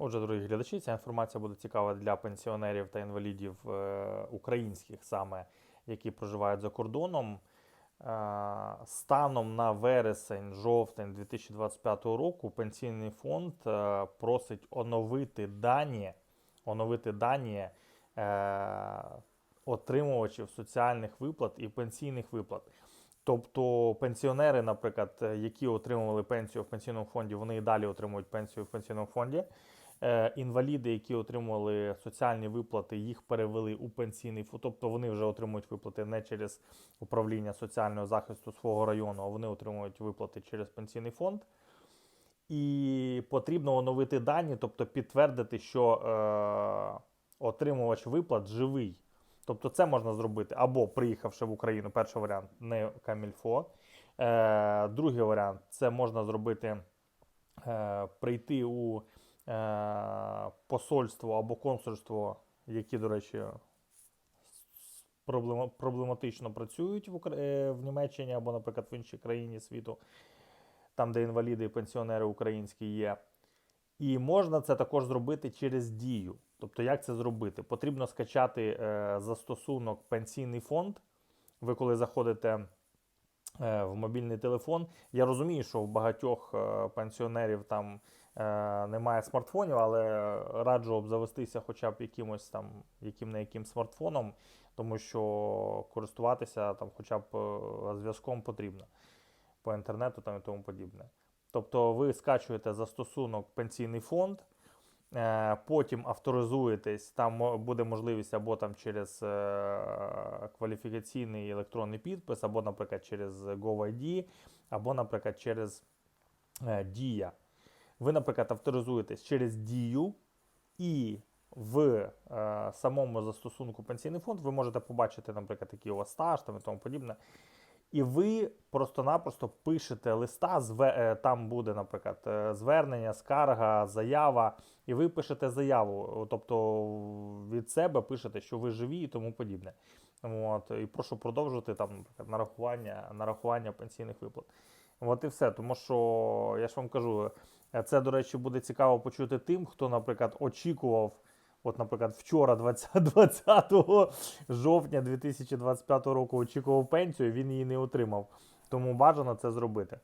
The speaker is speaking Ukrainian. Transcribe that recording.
Отже, дорогі глядачі, ця інформація буде цікава для пенсіонерів та інвалідів е, українських, саме які проживають за кордоном. Е, Станом на вересень-жовтень 2025 року пенсійний фонд е, просить оновити дані, оновити дані отримувачів соціальних виплат і пенсійних виплат. Тобто пенсіонери, наприклад, е, які отримували пенсію в пенсійному фонді, вони і далі отримують пенсію в пенсійному фонді. Е, Інваліди, які отримували соціальні виплати, їх перевели у пенсійний фонд. Тобто вони вже отримують виплати не через управління соціального захисту свого району, а вони отримують виплати через пенсійний фонд. І потрібно оновити дані, тобто підтвердити, що е, отримувач виплат живий. Тобто це можна зробити або приїхавши в Україну, перший варіант не Камільфо. Е, другий варіант це можна зробити е, прийти у е, посольство або консульство, які, до речі, проблематично працюють в, Укра- е, в Німеччині або, наприклад, в іншій країні світу, там, де інваліди і пенсіонери українські є. І можна це також зробити через дію. Тобто, як це зробити? Потрібно скачати е, застосунок пенсійний фонд. Ви коли заходите е, в мобільний телефон, я розумію, що в багатьох е, пенсіонерів там немає смартфонів, але раджу обзавестися хоча б якимось там, яким не яким смартфоном, тому що користуватися там хоча б зв'язком потрібно по інтернету там і тому подібне. Тобто ви скачуєте застосунок пенсійний фонд, е, потім авторизуєтесь, там буде можливість або там через е, кваліфікаційний електронний підпис, або, наприклад, через GoID, або, наприклад, через е, Дія. Ви, наприклад, авторизуєтесь через Дію, і в е, самому застосунку пенсійний фонд ви можете побачити, наприклад, який у вас стаж там і тому подібне. І ви просто-напросто пишете листа, е, там буде, наприклад, е, звернення, скарга, заява, і ви пишете заяву, тобто від себе пишете, що ви живі і тому подібне. От, і прошу продовжити там, наприклад, нарахування, нарахування пенсійних виплат. От і все. Тому що я ж вам кажу, е, це, до речі, буде цікаво почути тим, хто, наприклад, очікував. От, наприклад, вчора, 20, 20 жовтня 2025 року, очікував пенсію, він її не отримав. Тому бажано це зробити.